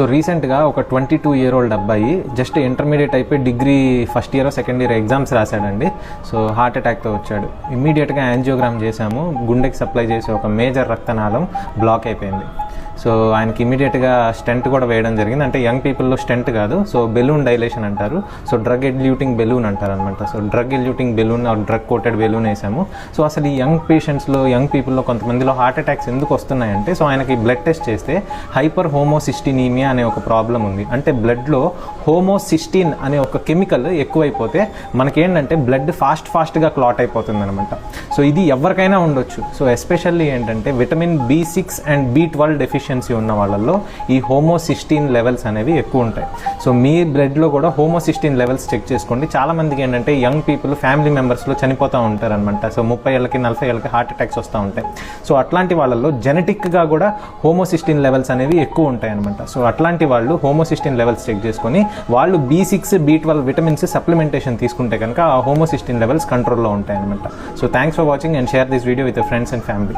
So రీసెంట్గా ఒక twenty two year old అబ్బాయి జస్ట్ ఇంటర్మీడియట్ అయిపోయి degree first year second year exams రాశాడండి. So heart అటాక్తో వచ్చాడు. ఇమ్మీడియట్గా యాంజియోగ్రామ్ చేశాము. గుండెకి సప్లై చేసే ఒక మేజర్ రక్తనాళం బ్లాక్ అయిపోయింది. సో ఆయనకి ఇమీడియట్గా స్టెంట్ కూడా వేయడం జరిగింది. అంటే యంగ్ పీపుల్లో స్టెంట్ కాదు. సో బెలూన్ డైలేషన్ అంటారు. సో డ్రగ్ ఎల్యూటింగ్ బెలూన్ అంటారు అనమాట so drug eluting balloon drug coated balloon వేసాము. సో అసలు ఈ యంగ్ పేషెంట్స్లో యంగ్ పీపుల్లో కొంతమందిలో హార్ట్ అటాక్స్ ఎందుకు వస్తున్నాయంటే సో ఆయనకి బ్లడ్ టెస్ట్ చేస్తే హైపర్ హోమోసిస్టినీమియా అనే ఒక ప్రాబ్లం ఉంది. అంటే బ్లడ్లో హోమోసిస్టిన్ అనే ఒక కెమికల్ ఎక్కువైపోతే మనకేంటంటే బ్లడ్ ఫాస్ట్ ఫాస్ట్గా క్లాట్ అయిపోతుంది అనమాట సో ఇది ఎవరికైనా ఉండొచ్చు. సో ఎస్పెషల్లీ ఏంటంటే vitamin B six and B twelve deficiency ఉన్న వాళ్ళల్లో ఈ హోమోసిస్టీన్ లెవెల్స్ అనేవి ఎక్కువ ఉంటాయి. సో మీ బ్లడ్లో కూడా హోమోసిస్టిన్ లెవెల్స్ చెక్ చేసుకోండి. చాలా మందికి ఏంటంటే యంగ్ పీపుల్ ఫ్యామిలీ మెంబర్స్లో చనిపోతూ ఉంటారనమాట సో ముప్పై ఏళ్ళకి నలభై ఏళ్ళకి హార్ట్ అటాక్స్ వస్తూ ఉంటాయి. సో అట్లాంటి వాళ్ళల్లో జెనెటిక్గా కూడా హోమోసిస్టిన్ లెవెల్స్ అనేవి ఎక్కువ ఉంటాయి అనమాట సో అట్లాంటి వాళ్ళు హోమోసిస్టిన్ లెవెల్స్ చెక్ చేసుకొని వాళ్ళు B six B twelve vitamins supplementation తీసుకుంటే కనుక ఆ హోమోసిస్టిన్ లెవెల్స్ కంట్రోల్లో ఉంటాయి అనమాట so thanks for watching and share this video with friends and family